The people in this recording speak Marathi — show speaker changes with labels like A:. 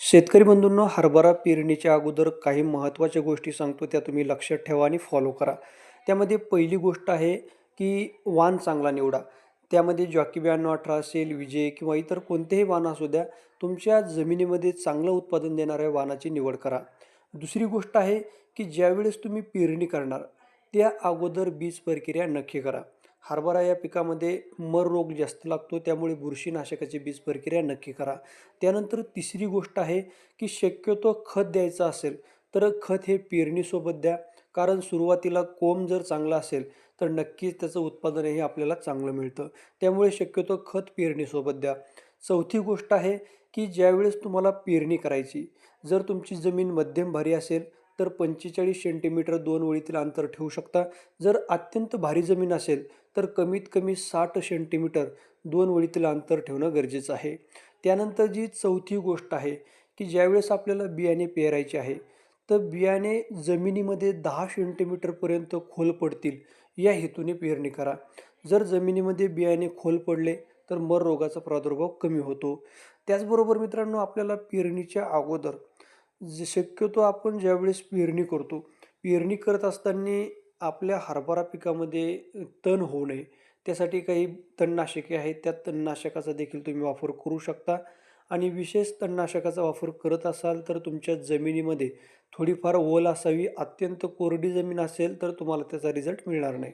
A: शेतकरी बंधूंनो हरभरा पेरणीच्या अगोदर काही महत्त्वाच्या गोष्टी सांगतो त्या तुम्ही लक्षात ठेवा आणि फॉलो करा. त्यामध्ये पहिली गोष्ट आहे की वाण चांगला निवडा. त्यामध्ये जॉकी ब्याण्णव अठरा असेल विजय किंवा इतर कोणतेही वाण असू द्या तुमच्या जमिनीमध्ये चांगलं उत्पादन देणाऱ्या वाणाची निवड करा. दुसरी गोष्ट आहे की ज्यावेळेस तुम्ही पेरणी करणार त्या अगोदर बीज प्रक्रिया नक्की करा. हरभरा या पिकामध्ये मर रोग जास्त लागतो त्यामुळे बुरशीनाशकाची बीज प्रक्रिया नक्की करा. त्यानंतर तिसरी गोष्ट आहे की शक्यतो खत द्यायचं असेल तर खत हे पेरणीसोबत द्या. कारण सुरुवातीला कोंब जर चांगला असेल तर नक्कीच त्याचं उत्पादन हे आपल्याला चांगलं मिळतं. त्यामुळे शक्यतो खत पेरणीसोबत द्या. चौथी गोष्ट आहे की ज्यावेळेस तुम्हाला पेरणी करायची जर तुमची जमीन मध्यम भारी असेल तर पंचेचाळीस सेंटीमीटर दोन ओळीतील अंतर ठेवू शकता. जर अत्यंत भारी जमीन असेल तर कमीत कमी साठ सेंटीमीटर दोन ओळीतील अंतर ठेवणं गरजेचं आहे. त्यानंतर जी चौथी गोष्ट आहे की ज्यावेळेस आपल्याला बियाणे पेरायचे आहे तर बियाणे जमिनीमध्ये दहा सेंटीमीटरपर्यंत खोल पडतील. या हेतूने पेरणी करा. जर जमिनीमध्ये बियाणे खोल पडले तर मर रोगाचा प्रादुर्भाव कमी होतो. त्याचबरोबर मित्रांनो आपल्याला पेरणीच्या अगोदर जे शक्यतो आपण ज्यावेळेस पेरणी करतो पेरणी करत असताना आपल्या हरभरा पिकामध्ये तण होऊ नये. त्यासाठी काही तणनाशके आहेत. त्या तणनाशकाचा देखील तुम्ही वापर करू शकता. आणि विशेष तणनाशकाचा वापर करत असाल तर तुमच्या जमिनीमध्ये थोडीफार ओल असावी. अत्यंत कोरडी जमीन असेल तर तुम्हाला त्याचा रिझल्ट मिळणार नाही.